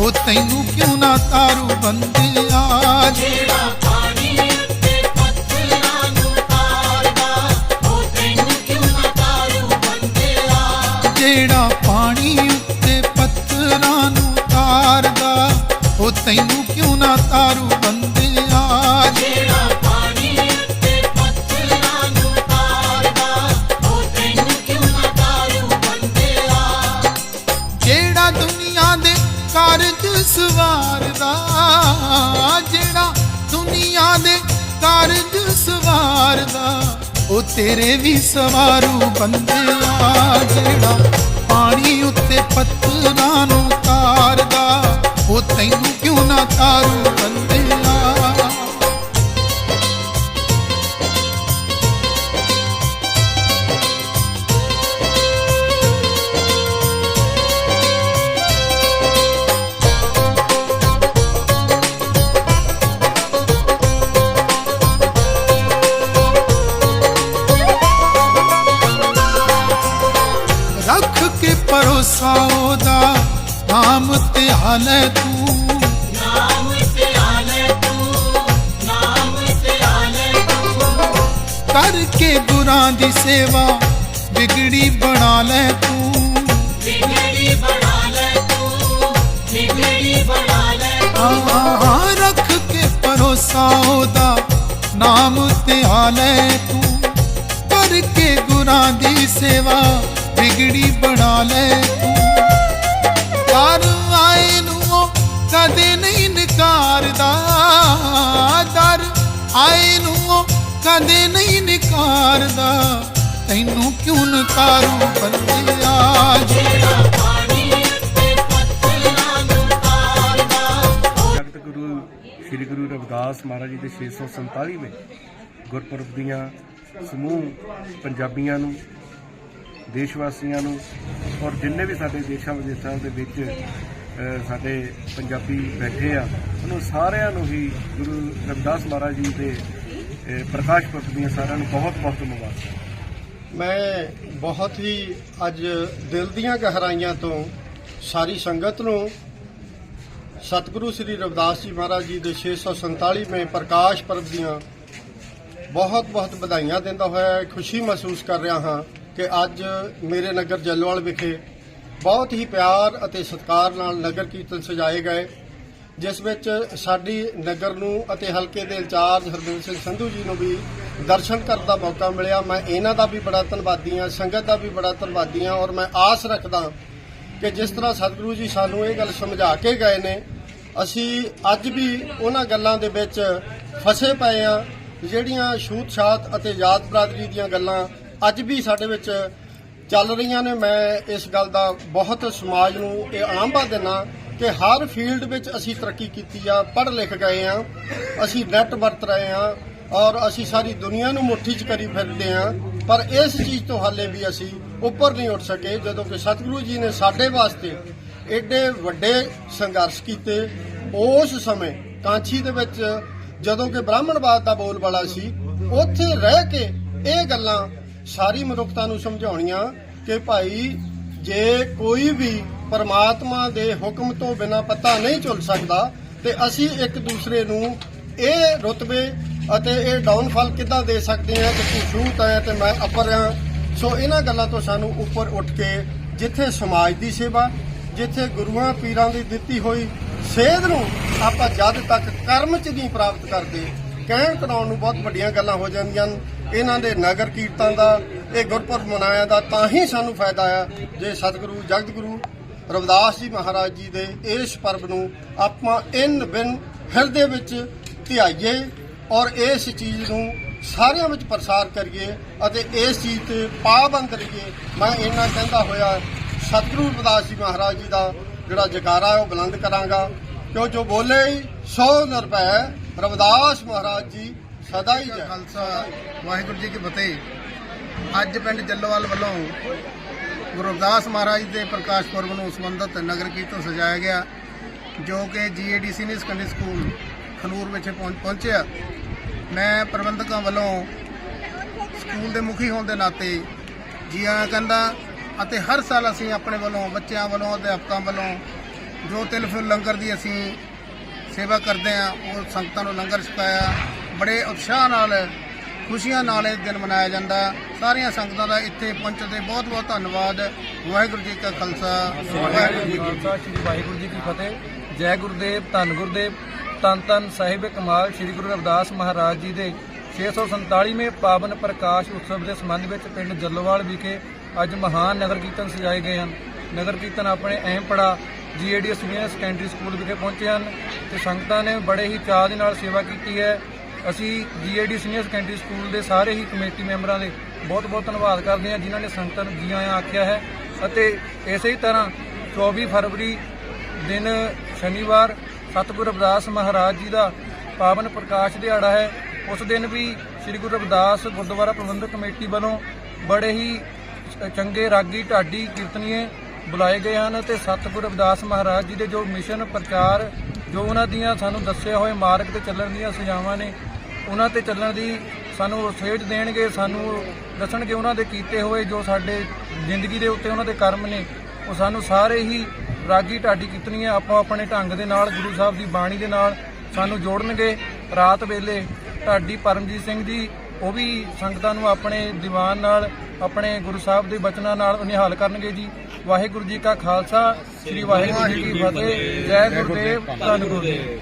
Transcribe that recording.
ਉਹ ਤੈਨੂੰ ਕਿਉਂ ਨਾ ਤਾਰੂ ਬੰਦਿਆ? ਜਿਹੜਾ ਉਹ ਤੇਰੇ ਵੀ ਸਵਾਰੂ ਬੰਦਿਆ ਜਿਹੜਾ ਪਾਣੀ ਉੱਤੇ ਪੱਥਰਾਂ ਨੂੰ ਤਾਰਦਾ, ਉਹ ਤੈਨੂੰ ਕਿਉਂ ਨਾ ਤਾਰੂ ਬੰਦਿਆ? ਹੈ ਤੂੰ। ਨਾਮ ਤੇ ਆਲੇ ਤੂੰ ਨਾਮ ਤੇ ਆਲੇ ਤੂੰ। ਕਰਕੇ ਗੁਰਾਂ ਦੀ ਸੇਵਾ ਵਿਗੜੀ ਬਣਾ ਲੈ ਤੂੰ। ਵਿਗੜੀ ਬਣਾ ਲੈ ਤੂੰ ਵਿਗੜੀ ਬਣਾ ਲੈ ਆਹ ਰੱਖ ਕੇ ਭਰੋਸਾ ਉਹਦਾ ਨਾਮ ਹੈ ਤੂੰ। ਕਰਕੇ ਗੁਰਾਂ ਦੀ ਸੇਵਾ ਵਿਗੜੀ ਬਣਾ ਲੈ ਨਕਾਰਦਾ ਦਰ ਆਏ ਨੂੰ ਕਦੇ ਨਹੀਂ ਨਕਾਰਦਾ। ਤੈਨੂੰ ਕਿਉਂ ਨਕਾਰੂ ਬੰਦਿਆ ਜਿਹੜਾ ਪਾਣੀ ਉੱਤੇ ਪੱਥਰਾਂ ਨੂੰ ਤਾਰਦਾ ਜਗਤ ਗੁਰੂ ਸ੍ਰੀ ਗੁਰੂ ਰਵਿਦਾਸ ਮਹਾਰਾਜ ਜੀ ਦੇ 647ਵੇਂ ਗੁਰਪੁਰਬ ਦੀਆਂ ਸਮੂਹ ਪੰਜਾਬੀਆਂ ਨੂੰ ਦੇਸ਼ ਵਾਸੀਆਂ ਨੂੰ ਔਰ ਜਿੰਨੇ ਵੀ ਸਾਡੇ ਦੇਸ਼ਾਂ ਵਿਦੇਸ਼ਾਂ ਦੇ ਵਿੱਚ ਸਾਡੇ ਪੰਜਾਬੀ ਬੈਠੇ ਆ, ਉਹਨਾਂ ਸਾਰਿਆਂ ਨੂੰ ਹੀ ਗੁਰੂ ਰਵਿਦਾਸ ਮਹਾਰਾਜ ਜੀ ਦੇ ਪ੍ਰਕਾਸ਼ ਪੁਰਬ ਦੀਆਂ ਸਾਰਿਆਂ ਨੂੰ ਬਹੁਤ ਬਹੁਤ ਮੁਬਾਰਕਾਂ। ਮੈਂ ਬਹੁਤ ਹੀ ਅੱਜ ਦਿਲ ਦੀਆਂ ਗਹਿਰਾਈਆਂ ਤੋਂ ਸਾਰੀ ਸੰਗਤ ਨੂੰ ਸਤਿਗੁਰੂ ਸ੍ਰੀ ਰਵਿਦਾਸ ਜੀ ਮਹਾਰਾਜ ਜੀ ਦੇ 647ਵੇਂ ਪ੍ਰਕਾਸ਼ ਪੁਰਬ ਦੀਆਂ ਬਹੁਤ ਬਹੁਤ ਵਧਾਈਆਂ ਦਿੰਦਾ ਹੋਇਆ, ਖੁਸ਼ੀ ਮਹਿਸੂਸ ਕਰ ਰਿਹਾ ਹਾਂ ਕਿ ਅੱਜ ਮੇਰੇ ਨਗਰ ਜੱਲੋਵਾਲ ਵਿਖੇ ਬਹੁਤ ਹੀ ਪਿਆਰ ਅਤੇ ਸਤਿਕਾਰ ਨਾਲ ਨਗਰ ਕੀਰਤਨ ਸਜਾਏ ਗਏ, ਜਿਸ ਵਿੱਚ ਸਾਡੀ ਨਗਰ ਨੂੰ ਅਤੇ ਹਲਕੇ ਦੇ ਇੰਚਾਰਜ ਹਰਦੇਵ ਸਿੰਘ ਸੰਧੂ ਜੀ ਨੂੰ ਵੀ ਦਰਸ਼ਨ ਕਰਨ ਦਾ ਮੌਕਾ ਮਿਲਿਆ। ਮੈਂ ਇਹਨਾਂ ਦਾ ਵੀ ਬੜਾ ਧੰਨਵਾਦੀ ਹਾਂ, ਸੰਗਤ ਦਾ ਵੀ ਬੜਾ ਧੰਨਵਾਦੀ ਹਾਂ ਔਰ ਮੈਂ ਆਸ ਰੱਖਦਾ ਕਿ ਜਿਸ ਤਰ੍ਹਾਂ ਸਤਿਗੁਰੂ ਜੀ ਸਾਨੂੰ ਇਹ ਗੱਲ ਸਮਝਾ ਕੇ ਗਏ ਨੇ, ਅਸੀਂ ਅੱਜ ਵੀ ਉਹਨਾਂ ਗੱਲਾਂ ਦੇ ਵਿੱਚ ਫਸੇ ਪਏ ਆ ਜਿਹੜੀਆਂ ਛੂਤ-ਛਾਤ ਅਤੇ ਜਾਤ ਬਰਾਦਰੀ ਦੀਆਂ ਗੱਲਾਂ ਅੱਜ ਵੀ ਸਾਡੇ ਵਿੱਚ ਚੱਲ ਰਹੀਆਂ ਨੇ। ਮੈਂ ਇਸ ਗੱਲ ਦਾ ਬਹੁਤ ਸਮਾਜ ਨੂੰ ਇਹ ਆਲੰਬਾ ਦਿੰਦਾ ਕਿ ਹਰ ਫੀਲਡ ਵਿੱਚ ਅਸੀਂ ਤਰੱਕੀ ਕੀਤੀ ਆ, ਪੜ੍ਹ ਲਿਖ ਗਏ ਆ, ਅਸੀਂ ਨੈਟ ਵਰਤ ਰਹੇ ਆ ਔਰ ਅਸੀਂ ਸਾਰੀ ਦੁਨੀਆ ਨੂੰ ਮੁੱਠੀ 'ਚ ਕਰੀ ਫਿਰਦੇ ਆ। ਪਰ ਇਸ ਚੀਜ਼ ਤੋਂ ਹਾਲੇ ਵੀ ਅਸੀਂ ਉੱਪਰ ਨਹੀਂ ਉੱਠ ਸਕੇ, ਜਦੋਂ ਕਿ ਸਤਿਗੁਰੂ ਜੀ ਨੇ ਸਾਡੇ ਵਾਸਤੇ ਐਡੇ ਵੱਡੇ ਸੰਘਰਸ਼ ਕੀਤੇ ਉਸ ਸਮੇਂ ਕਾਂਛੀ ਦੇ ਵਿੱਚ, ਜਦੋਂ ਕਿ ਬ੍ਰਾਹਮਣਵਾਦ ਦਾ ਬੋਲਬਾਲਾ ਸੀ, ਉੱਥੇ ਰਹਿ ਕੇ ਇਹ ਗੱਲਾਂ ਸਾਰੀ ਮਨੁੱਖਤਾ ਨੂੰ ਸਮਝਾਉਣੀਆਂ ਕਿ ਭਾਈ, ਜੇ ਕੋਈ ਵੀ ਪਰਮਾਤਮਾ ਦੇ ਹੁਕਮ ਤੋਂ ਬਿਨਾ ਪਤਾ ਨਹੀਂ ਚੱਲ ਸਕਦਾ, ਤੇ ਅਸੀਂ ਇੱਕ ਦੂਸਰੇ ਨੂੰ ਇਹ ਰੁਤਬੇ ਅਤੇ ਇਹ ਡਾਊਨਫਾਲ ਕਿੱਦਾਂ ਦੇ ਸਕਦੇ ਹਾਂ? ਕਿ ਤੂੰ ਛੂਤ ਹੈ ਤੇ ਮੈਂ ਅਪਰ ਹਾਂ। ਸੋ ਇਹਨਾਂ ਗੱਲਾਂ ਤੋਂ ਸਾਨੂੰ ਉੱਪਰ ਉੱਠ ਕੇ ਜਿੱਥੇ ਸਮਾਜ ਦੀ ਸੇਵਾ, ਜਿੱਥੇ ਗੁਰੂਆਂ ਪੀਰਾਂ ਦੀ ਦਿੱਤੀ ਹੋਈ ਸੇਧ ਨੂੰ ਆਪਾਂ ਜਦ ਤੱਕ ਕਰਮ ਚ ਨਹੀਂ ਪ੍ਰਾਪਤ ਕਰਦੇ, ਕਹਿਣ ਕਰਾਉਣ ਨੂੰ ਬਹੁਤ ਵੱਡੀਆਂ ਗੱਲਾਂ ਹੋ ਜਾਂਦੀਆਂ ਹਨ। ਇਹਨਾਂ ਦੇ ਨਗਰ ਕੀਰਤਨ ਦਾ, ਇਹ ਗੁਰਪੁਰਬ ਮਨਾਇਆ ਦਾ ਤਾਂ ਹੀ ਸਾਨੂੰ ਫਾਇਦਾ ਆ ਜੇ ਸਤਿਗੁਰੂ ਜਗਤਗੁਰੂ ਰਵਿਦਾਸ ਜੀ ਮਹਾਰਾਜ ਜੀ ਦੇ ਇਸ ਪਰਬ ਨੂੰ ਆਪਾਂ ਇਨ ਬਿਨ ਹਿਰਦੇ ਵਿੱਚ ਧਿਆਈਏ ਔਰ ਇਸ ਚੀਜ਼ ਨੂੰ ਸਾਰਿਆਂ ਵਿੱਚ ਪ੍ਰਸਾਰ ਕਰੀਏ ਅਤੇ ਇਸ ਚੀਜ਼ ਤੇ ਪਾਬੰਦ ਰਹੀਏ। ਮੈਂ ਇਹਨਾਂ ਕਹਿੰਦਾ ਹੋਇਆ, ਸਤਿਗੁਰੂ ਰਵਿਦਾਸ ਜੀ ਮਹਾਰਾਜ ਜੀ ਦਾ ਜਿਹੜਾ ਜਕਾਰਾ ਹੈ, ਉਹ ਬੁਲੰਦ ਕਰਾਂਗਾ। ਕਿਉਂ ਜੋ ਬੋਲੇ, ਸੋ ਨਿਰਭੈ ਰਵਿਦਾਸ ਮਹਾਰਾਜ ਜੀ ਸਦਾ ਹੀ ਜੈ। ਖਾਲਸਾ ਵਾਹਿਗੁਰੂ ਜੀ ਕੀ ਫਤਿਹ। ਅੱਜ ਪਿੰਡ ਜੱਲੋਵਾਲ ਵੱਲੋਂ ਗੁਰੂ ਰਵਿਦਾਸ ਮਹਾਰਾਜ ਦੇ ਪ੍ਰਕਾਸ਼ ਪੁਰਬ ਨੂੰ ਸੰਬੰਧਿਤ ਨਗਰ ਕੀਰਤਨ ਸਜਾਇਆ ਗਿਆ, ਜੋ ਕਿ GAD senior secondary school Khanur ਵਿਖੇ ਪਹੁੰਚ- ਪਹੁੰਚਿਆ। ਮੈਂ ਪ੍ਰਬੰਧਕਾਂ ਵੱਲੋਂ ਸਕੂਲ ਦੇ ਮੁਖੀ ਹੋਣ ਦੇ ਨਾਤੇ ਜੀ ਆਇਆਂ ਕਹਿੰਦਾ ਅਤੇ ਹਰ ਸਾਲ ਅਸੀਂ ਆਪਣੇ ਵੱਲੋਂ, ਬੱਚਿਆਂ ਵੱਲੋਂ, ਅਧਿਆਪਕਾਂ ਵੱਲੋਂ ਜੋ ਤਿਲ ਫੁੱਲ ਲੰਗਰ ਦੀ ਅਸੀਂ ਸੇਵਾ ਕਰਦੇ ਆ ਉਹ ਸੰਗਤਾਂ ਨੂੰ ਲੰਗਰ ਛਕਾਇਆ ਬੜੇ ਉਤਸ਼ਾਹ ਨਾਲ ਖੁਸ਼ੀਆਂ ਨਾਲ ਇਹ ਦਿਨ ਮਨਾਇਆ ਜਾਂਦਾ ਸਾਰੀਆਂ ਸੰਗਤਾਂ ਦਾ ਇੱਥੇ ਪਹੁੰਚਣ ਤੇ ਬਹੁਤ ਬਹੁਤ ਧੰਨਵਾਦ। ਵਾਹਿਗੁਰੂ ਜੀ ਕਾ ਖਾਲਸਾ ਵਾਹਿਗੁਰੂ ਜੀ ਕੀ ਫਤਿਹ। ਸ੍ਰੀ ਵਾਹਿਗੁਰੂ ਜੀ ਕੀ ਫਤਿਹ। ਜੈ ਗੁਰਦੇਵ ਧੰਨ ਗੁਰਦੇਵ। ਤਨ ਤਨ ਸਾਹਿਬ ਕਮਾਲ ਸ੍ਰੀ ਗੁਰੂ ਰਵਿਦਾਸ ਮਹਾਰਾਜ ਜੀ ਦੇ 647ਵੇਂ ਪਾਵਨ ਪ੍ਰਕਾਸ਼ ਉਤਸਵ ਦੇ ਸੰਬੰਧ ਵਿੱਚ ਪਿੰਡ ਜੱਲੋਵਾਲ ਵਿਖੇ ਅੱਜ ਮਹਾਨ ਨਗਰ ਕੀਰਤਨ ਸਜਾਏ ਗਏ ਹਨ। ਨਗਰ ਕੀਰਤਨ ਆਪਣੇ ਅਹਿਮਪੜਾ ਜੀਏਡੀ ਸੀਨੀਅਰ ਸੈਕੰਡਰੀ ਸਕੂਲ ਵਿਖੇ ਪਹੁੰਚੇ ਹਨ ਤੇ ਸੰਗਤਾਂ ਨੇ ਬੜੇ ਹੀ ਚਾਅ ਦੇ ਨਾਲ ਸੇਵਾ ਕੀਤੀ ਹੈ। ਅਸੀਂ ਜੀਏਡੀ ਸੀਨੀਅਰ ਸੈਕੰਡਰੀ ਸਕੂਲ ਦੇ ਸਾਰੇ ਹੀ ਕਮੇਟੀ ਮੈਂਬਰਾਂ ਦੇ ਬਹੁਤ-ਬਹੁਤ ਧੰਨਵਾਦ ਕਰਦੇ ਹਾਂ, ਜਿਨ੍ਹਾਂ ਨੇ ਸੰਗਤਾਂ ਨੂੰ ਜੀ ਆਇਆਂ ਆਖਿਆ ਹੈ। ਅਤੇ ਇਸੇ ਹੀ ਤਰ੍ਹਾਂ 24 ਫਰਵਰੀ ਦਿਨ ਸ਼ਨੀਵਾਰ ਸਤਿਗੁਰੂ ਰਵਿਦਾਸ ਮਹਾਰਾਜ ਜੀ ਦਾ ਪਾਵਨ ਪ੍ਰਕਾਸ਼ ਦਿਹਾੜਾ ਹੈ। ਉਸ ਦਿਨ ਵੀ ਸ੍ਰੀ ਗੁਰੂ ਰਵਿਦਾਸ ਗੁਰਦੁਆਰਾ ਪ੍ਰਬੰਧਕ ਕਮੇਟੀ ਵੱਲੋਂ ਬੜੇ ਹੀ ਚੰਗੇ, ਰਾਗੀ, ਢਾਡੀ ਕੀਰਤਨੀਏ ਬੁਲਾਏ ਗਏ ਹਨ ਤੇ ਸਤਿਗੁਰੂ ਰਵਿਦਾਸ ਮਹਾਰਾਜ ਜੀ ਦੇ ਜੋ ਮਿਸ਼ਨ, ਪ੍ਰਚਾਰ ਜੋ ਉਹਨਾਂ ਦੀਆਂ ਸਾਨੂੰ ਦੱਸਿਆ ਹੋਏ ਮਾਰਗ ਤੇ ਚੱਲਣ ਦੀਆਂ ਸੁਝਾਵਾਂ ਨੇ ਉਹਨਾਂ ਤੇ ਚੱਲਣ ਦੀ ਸਾਨੂੰ ਸੇਧ ਦੇਣਗੇ ਸਾਨੂੰ ਦੱਸਣਗੇ ਉਹਨਾਂ ਦੇ ਕੀਤੇ ਹੋਏ ਜੋ ਸਾਡੇ ਜ਼ਿੰਦਗੀ ਦੇ ਉੱਤੇ ਉਹਨਾਂ ਦੇ ਕਰਮ ਨੇ ਉਹ ਸਾਨੂੰ ਸਾਰੇ ਹੀ ਰਾਗੀ ਢਾਡੀ ਕੀਤਨੀਆਂ ਆਪੋ ਆਪਣੇ ਢੰਗ ਦੇ ਨਾਲ ਗੁਰੂ ਸਾਹਿਬ ਦੀ ਬਾਣੀ ਦੇ ਨਾਲ ਸਾਨੂੰ ਜੋੜਨਗੇ। ਰਾਤ ਵੇਲੇ ਢਾਡੀ ਪਰਮਜੀਤ ਸਿੰਘ ਜੀ ਉਹ ਵੀ ਸੰਗਤਾਂ ਨੂੰ ਆਪਣੇ ਦੀਵਾਨ ਨਾਲ ਆਪਣੇ ਗੁਰੂ ਸਾਹਿਬ ਦੇ ਬਚਨਾਂ ਨਾਲ ਨਿਹਾਲ ਕਰਨਗੇ ਜੀ। ਵਾਹਿਗੁਰੂ ਜੀ ਕਾ ਖਾਲਸਾ ਸ੍ਰੀ ਵਾਹਿਗੁਰੂ ਜੀ ਕੀ ਫਤਿਹ। ਜੈ ਗੁਰਦੇਵ ਧੰਨ ਗੁਰਦੇਵ।